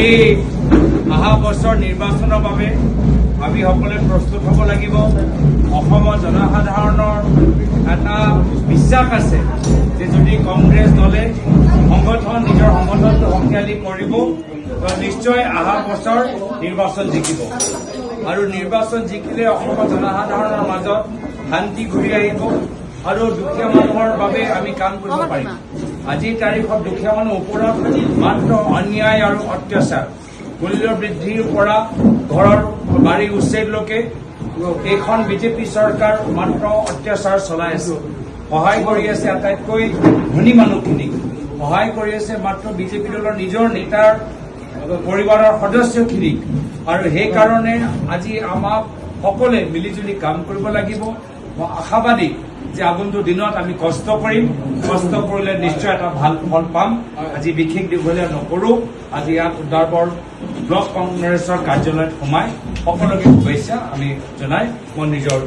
আমি অহা বছৰ নিৰ্বাচনৰ বাবে আমি সকলোৱে প্ৰস্তুত হ'ব লাগিব। অসমৰ জনসাধাৰণৰ এটা বিশ্বাস আছে যে যদি কংগ্ৰেছ দলে সংগঠন নিজৰ সংগঠনটো শক্তিশালী কৰিব নিশ্চয় অহা বছৰ নিৰ্বাচন জিকিব। আৰু নিৰ্বাচন জিকিলে অসমৰ জনসাধাৰণৰ মাজত শান্তি ঘূৰি আহিব। আৰু দুখীয়া মানুহৰ বাবে আমি কাম কৰিব পাৰিম। আজিৰ তাৰিখত দুখীয়া মানুহৰ ওপৰত মাত্ৰ অন্যায় আৰু অত্যাচাৰ। মূল্য বৃদ্ধিৰ পৰা ঘৰৰ বাৰী উচ্ছেদলৈকে এইখন বিজেপি চৰকাৰ মাত্ৰ অত্যাচাৰ চলাই আছে। সহায় কৰি আছে আটাইতকৈ ধনী মানুহখিনিক। সহায় কৰি আছে মাত্ৰ বিজেপি দলৰ নিজৰ নেতাৰ পৰিবাৰৰ সদস্যখিনিক। আৰু সেইকাৰণে আজি আমাক সকলোৱে মিলিজুলি কাম কৰিব লাগিব। মই আশাবাদী যে আগন্তুক দিনত আমি কষ্ট কৰিম, কষ্ট কৰিলে নিশ্চয় এটা ভালো ফল পাম। আজি বিশেষ দীঘলীয়া নকৰোঁ। আজি ইয়াত উদাৰবৰ ব্লক কংগ্ৰেছৰ কাৰ্যালয়ত সোমাই সকলোকে শুভেচ্ছা আমি জনাই মই নিজৰ